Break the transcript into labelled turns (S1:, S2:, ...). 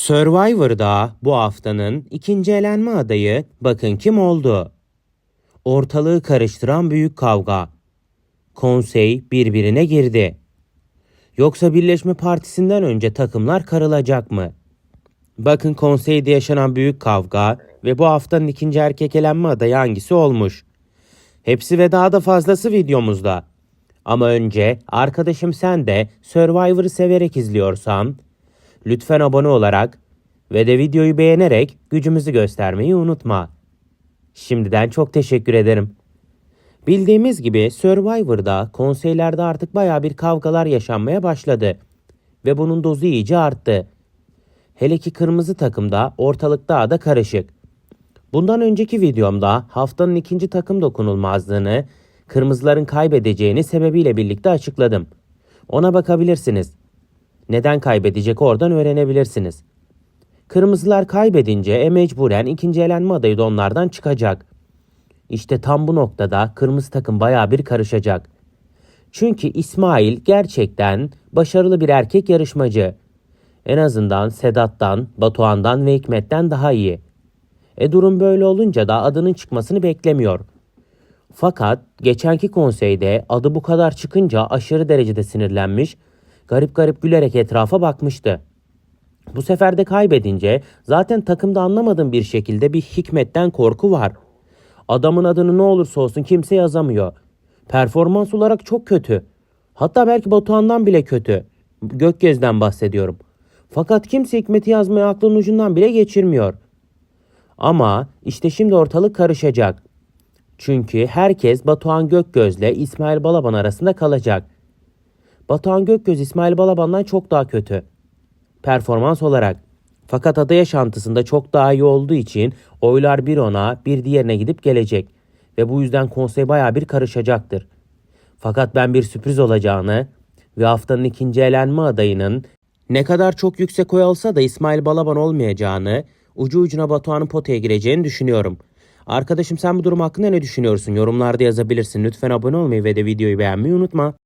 S1: Survivor'da bu haftanın ikinci elenme adayı bakın kim oldu? Ortalığı karıştıran büyük kavga. Konsey birbirine girdi. Yoksa Birleşme Partisi'nden önce takımlar karılacak mı? Bakın konseyde yaşanan büyük kavga ve bu haftanın ikinci erkek elenme adayı hangisi olmuş? Hepsi ve daha da fazlası videomuzda. Ama önce arkadaşım sen de Survivor'ı severek izliyorsan lütfen abone olarak ve de videoyu beğenerek gücümüzü göstermeyi unutma. Şimdiden çok teşekkür ederim. Bildiğimiz gibi Survivor'da konseylerde artık baya bir kavgalar yaşanmaya başladı ve bunun dozu iyice arttı. Hele ki kırmızı takımda ortalık daha da karışık. Bundan önceki videomda haftanın ikinci takım dokunulmazlığını kırmızıların kaybedeceğini sebebiyle birlikte açıkladım. Ona bakabilirsiniz. Neden kaybedecek oradan öğrenebilirsiniz. Kırmızılar kaybedince e mecburen ikinci elenme adayı da onlardan çıkacak. İşte tam bu noktada kırmızı takım bayağı bir karışacak. Çünkü İsmail gerçekten başarılı bir erkek yarışmacı. En azından Sedat'tan, Batuhan'dan ve Hikmet'ten daha iyi. E durum böyle olunca da adının çıkmasını beklemiyor. Fakat geçenki konseyde adı bu kadar çıkınca aşırı derecede sinirlenmiş, garip garip gülerek etrafa bakmıştı. Bu sefer de kaybedince zaten takımda anlamadığım bir şekilde bir hikmetten korku var. Adamın adını ne olursa olsun kimse yazamıyor. Performans olarak çok kötü. Hatta belki Batuhan'dan bile kötü. Gökgez'den bahsediyorum. Fakat kimse Hikmet'i yazmaya aklının ucundan bile geçirmiyor. Ama işte şimdi ortalık karışacak. Çünkü herkes Batuhan Gökgöz'le İsmail Balaban arasında kalacak. Batuhan Gökgöz İsmail Balaban'dan çok daha kötü. Performans olarak. Fakat ada yaşantısında çok daha iyi olduğu için oylar bir ona bir diğerine gidip gelecek. Ve bu yüzden konsey baya bir karışacaktır. Fakat ben bir sürpriz olacağını ve haftanın ikinci elenme adayının ne kadar çok yüksek oy alsa da İsmail Balaban olmayacağını, ucu ucuna Batuhan'ın potaya gireceğini düşünüyorum. Arkadaşım sen bu durum hakkında ne düşünüyorsun? Yorumlarda yazabilirsin. Lütfen abone olmayı ve de videoyu beğenmeyi unutma.